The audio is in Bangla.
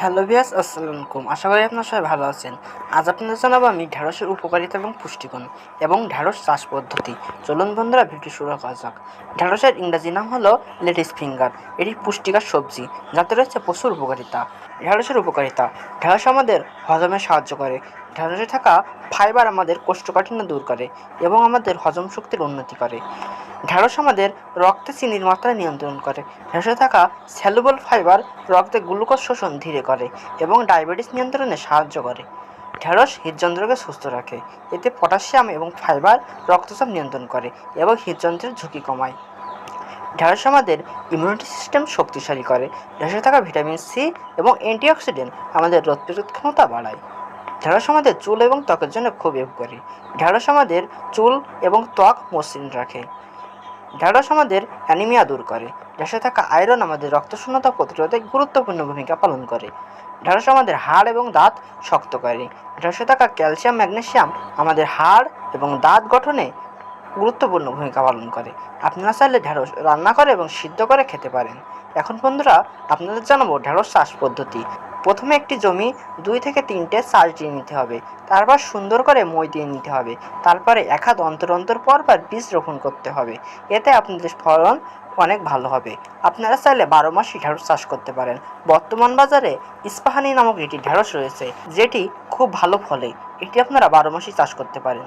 হ্যালো বিয়াস আসসালামু আলাইকুম। আশা করি আপনার সবাই ভালো আছেন। আজ আপনাদের জানাব আমি ঢ্যাঁড়সের উপকারিতা এবং পুষ্টিগুণ এবং ঢ্যাঁড়স চাষ পদ্ধতি। চলুন বন্ধুরা ভিডিও শুরু করা যাক। ঢ্যাঁড়সের ইংরাজি নাম হলো লেডিস ফিঙ্গার। এটি পুষ্টিকর সবজি, যাতে রয়েছে প্রচুর উপকারিতা। ঢ্যাঁড়সের উপকারিতা। ঢ্যাঁড়স আমাদের হজমে সাহায্য করে। ঢ্যাঁড়সে থাকা ফাইবার আমাদের কোষ্ঠকাঠিন্য দূর করে এবং আমাদের হজম শক্তির উন্নতি করে। ঢ্যাঁড়স আমাদের রক্তে চিনির মাত্রা নিয়ন্ত্রণ করে। ঢ্যাঁড়সে থাকা স্যালুবল ফাইবার রক্তে গ্লুকোজ শোষণ ধীরে করে এবং ডায়াবেটিস নিয়ন্ত্রণে সাহায্য করে। ঢ্যাঁড়স হৃদযন্ত্রকে সুস্থ রাখে। এতে পটাশিয়াম এবং ফাইবার রক্তচাপ নিয়ন্ত্রণ করে এবং হৃদযন্ত্রের ঝুঁকি কমায়। ঢ্যাঁড়স আমাদের ইমিউনিটি সিস্টেম শক্তিশালী করে। ঢ্যাঁড়সে থাকা ভিটামিন সি এবং অ্যান্টিঅক্সিডেন্ট আমাদের রোগ প্রতিরোধ ক্ষমতা বাড়ায়। ঢ্যাঁড়স আমাদের চুল এবং ত্বকের জন্য খুবই উপকারী। ঢ্যাঁড়স আমাদের চুল এবং ত্বক মসৃণ রাখে। ঢ্যাঁড়স আমাদের অ্যানিমিয়া দূর করে। ঢ্যাঁড়সে থাকা আয়রন আমাদের রক্ত শূন্যতা প্রতিরোধে গুরুত্বপূর্ণ ভূমিকা পালন করে। ঢ্যাঁড়স আমাদের হাড় এবং দাঁত শক্ত করে। ঢ্যাঁড়সে থাকা ক্যালসিয়াম ম্যাগনেসিয়াম আমাদের হাড় এবং দাঁত গঠনে গুরুত্বপূর্ণ ভূমিকা পালন করে। আপনারা চাইলে ঢ্যাঁড়স রান্না করে এবং সিদ্ধ করে খেতে পারেন। এখন বন্ধুরা, আপনাদের জানাব ঢ্যাঁড়স চাষ পদ্ধতি। প্রথমে একটি জমি দুই থেকে তিনটে চাষ দিয়ে নিতে হবে। তারপর সুন্দর করে মই দিয়ে নিতে হবে। তারপরে এক হাত অন্তর অন্তর পর পর বীজ রোপণ করতে হবে। এতে আপনাদের ফলন অনেক ভালো হবে। আপনারা চাইলে বারো মাসই ঢ্যাঁড়স চাষ করতে পারেন। বর্তমান বাজারে ইস্পাহানি নামক একটি ঢ্যাঁড়স রয়েছে, যেটি খুব ভালো ফলে এটি আপনারা বারো মাসই চাষ করতে পারেন।